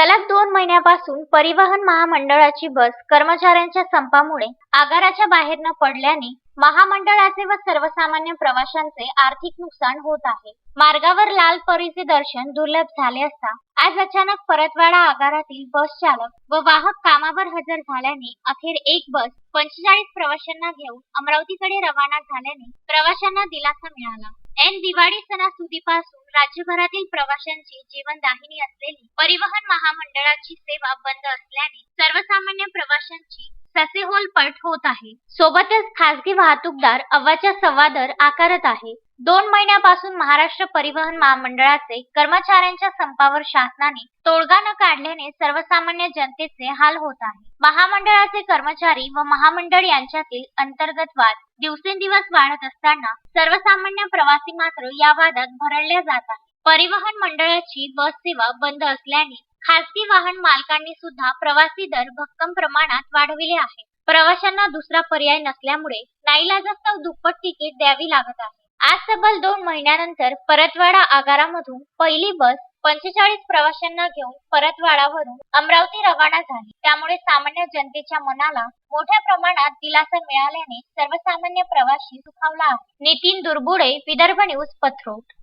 सलग दोन महिन्यापासून परिवहन महामंडळाची बस कर्मचाऱ्यांच्या संपामुळे आगाराच्या बाहेर न पडल्याने महामंडळाचे व सर्वसामान्य प्रवाशांचे आर्थिक नुकसान होत आहे. मार्गावर लाल परीचे दर्शन दुर्लभ झाले असता आज अचानक परतवाडा आगारातील बस चालक व वाहक कामावर हजर झाल्याने अखेर एक बस पंचेचाळीस प्रवाशांना घेऊन अमरावतीकडे रवाना झाल्याने प्रवाशांना दिलासा मिळाला. ऐन दिवाळी सणासुदीपासून राज्यभरातील प्रवाशांची जीवनदाहिनी असलेली परिवहन महामंडळाची सेवा बंद असल्याने सर्वसामान्य प्रवाशांची ससेहोल पट होत आहे? सोबतच खासगी वाहतूकदार अव्वाच्या सवादर आकारत आहे. दोन महिन्यापासून महाराष्ट्र परिवहन महामंडळाचे कर्मचाऱ्यांच्या संपावर शासनाने तोडगा न काढल्याने सर्वसामान्य जनतेचे हाल होत आहे. महामंडळाचे कर्मचारी व महामंडळ यांच्यातील अंतर्गत वाद दिवसेंदिवस वाढत असताना सर्वसामान्य प्रवासी मात्र या वादात भरडल्या जात आहे परिवहन मंडळाची बस सेवा बंद असल्याने खासगी वाहन मालकांनी सुद्धा प्रवासी दर भक्कम प्रमाणात वाढविले आहे प्रवाशांना दुसरा पर्याय नसल्यामुळे नाईलाजास्तव दुप्पट तिकीट द्यावी लागत आहे. आज तब्बल दोन महिन्यानंतर परतवाडा आगारामधून पहिली बस पंचेचाळीस प्रवाशांना घेऊन परतवाडावरून अमरावती रवाना झाली. त्यामुळे सामान्य जनतेच्या मनाला मोठ्या प्रमाणात दिलासा मिळाल्याने सर्वसामान्य प्रवासी सुखावला आहे. नितीन दुर्बुडे विदर्भ न्यूज पथरोट